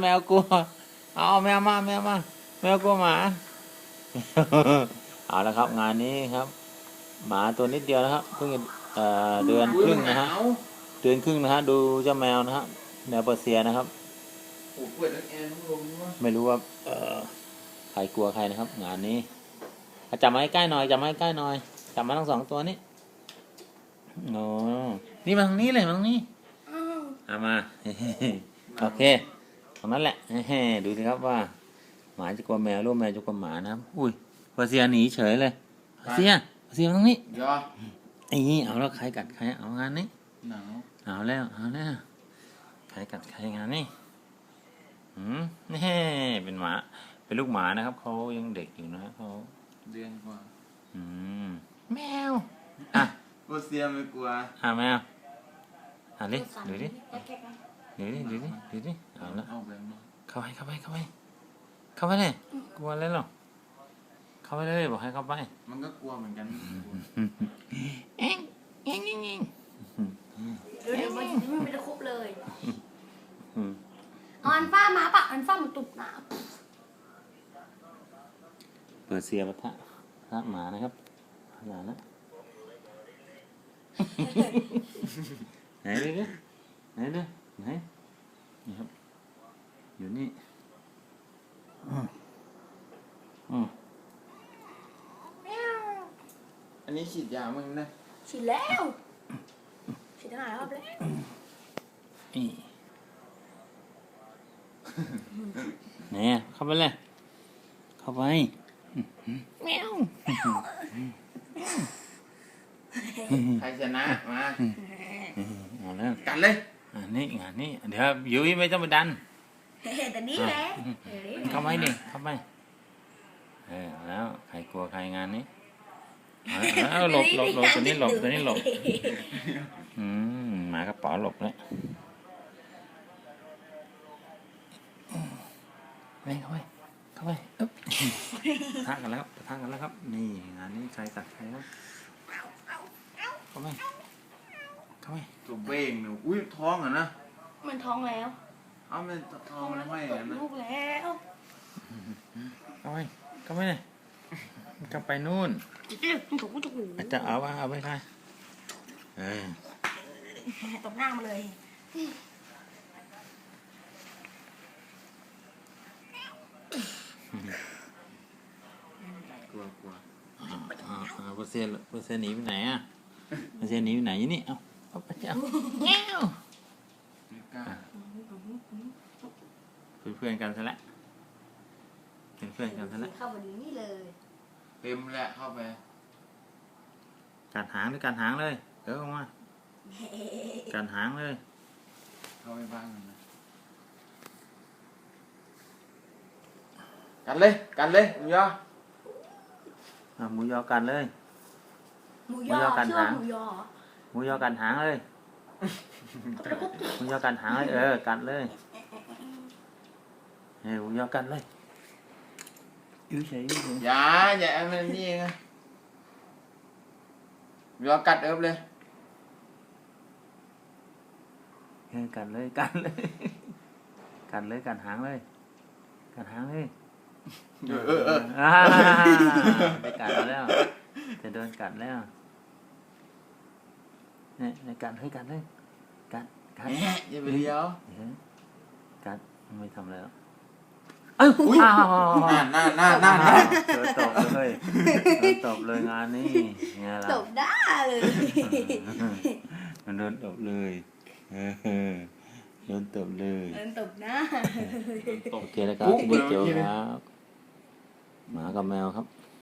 แมวกลัว เอาแมวมาแมวมาแมวกลัวหมา เอาละครับ งานนี้ครับ หมาตัวนิดเดียวนะครับเพิ่งจะเอ่อเดือนครึ่งนะฮะเอาเดือนครึ่งนะฮะดูเจ้าแมวนะฮะแมวเปอร์เซียนะครับโอ้เปิดแล้วแอร์ต้องลงวะไม่รู้ว่าเอ่อใครกลัวใครนะครับ งานนี้อะจับมาให้ใกล้หน่อยจับมาให้ใกล้หน่อยจับมาทั้งสองตัวนี้โอ้นี่มาทางนี้เลยมาทางนี้เอามา โอเค ตรงนั้นแหละดูสิครับว่า หมาจะกลัวแมวหรือว่าแมวจะกลัวหมานะครับ อุ้ยเปอร์เซียหนีเฉยเลยเปอร์เซียเปอร์เซียมาทางนี้ยอไอ้นี่เอาแล้วใครกัดใครเอางานนี้หนาวเอาแล้วเอาแล้วใครกัดใครงานนี่หืมนี่เป็นหมา เป็นลูกหมานะครับเขายังเด็กอยู่นะเขาเดือนกว่า อืมแมวอะโคเซียไม่กลัวอะแมวอะดิดูดิ ดูดิดูดิดูดิเอาละเอาไปมาเข้าไปเข้าไปเข้าไปเข้าไปเลยกลัวอะไรหรอเข้าไปเลยบอกให้เข้าไปมันก็กลัวเหมือนกันเอ็งเอ็งเอ็งเอ็งเดี๋ยวเดี๋ยวมันไม่มีตะครุบเลยอืมเอาอันฟ้ามาปะอันฟ้ามันตุกหนาเปิดเสียปะทะปะทะหมานะครับอย่านะไหนดูดิไหนดู ไหนนี่ครับ อยู่นี่อืมอืมอันนี้ฉีดยามึงนะฉีดแล้วฉีดตั้งหลายรอบแล้วนี่ไหนอะเข้าไปเลย เข้าไปแมวใครชนะมาเอาแล้วกัดเลย อันนี้งานนี้เดี๋ยวยุ้ยไม่ต้องไปดันเฮ้ยแต่นี่แหละเฮ้ยเข้าไปดิเข้าไปเออแล้วใครกลัวใครงานนี้เอาเอาหลบหลบหลบตัวนี้หลบตัวนี้หลบอืมหมากระเป๋าหลบแล้วไปเข้าไปเข้าไปอึ๊บปะทะกันแล้วครับปะทะกันแล้วครับ นี่งานนี้ใครกัดใครครับเข้าไป เข้าไปตัวเบ้งหนูอุ้ยท้องเหรอนะมันท้องแล้วเอามันท้องมันไม่ตเหรอกนะลูกแล้วเข้าไปเข้าไปเลยเข้าไปนู่นถูกถูกถูกอาจจะเอาว่าเอาไปใครเออตบหน้ามาเลยกลัวกลัวอ่าอ่าเปอร์เซ็นต์เปอร์เซ็นต์หนีไปไหนอะเปอร์เซ็นต์หนีไปไหนนี่เอา เอาไปเอาแง้วไม่กล้าเป็นเพื่อนกันซะแล้วเป็นเพื่อนกันซะแล้วเข้ามาดีนี่เลย เต็มแหละเข้าไปกัดหางด้วยกัดหางเลยเดี๋ยวออกมากัดหางเลย เข้าไปบ้างกันนะกันเลย กันเลยมึงยออะหมูยอกัดเลย หมูยอหมูยอกันชื่อว่าหางหมูยอเหรอห มูยอกัดหางเลยหมูยอกัดหางเลยเออกัดเลยเฮ้ยหมูยอกัดเลยอยู่เฉยอยู่เฉยอย่าอย่าเอามันนี่เองอะยอกัดเอิบเลยเออกัดเลยกัดเลย กัดเลยกัดหางเลย กัดหางเลยเออเออเอออ่าไปกัดมาแล้วจะโดนกัดแล้ว เนี่ยเนี่ยกัดให้กัดเลยกัดกัดแหะอย่าไปเลี้ยวเดี๋ยวกัดไม่ทำอะไรหรอกเอ้ยอุ้ยอ้าวน่าน่าน่าน่าน่าโดนตบเลยโดนตบเลยงานนี้ไงล่ะตบได้เลยมันโดนตบเลยเออโดนตบเลยเดินตบหน้าโอเคแล้วครับที่นี่เจอครับหมากับแมวครับ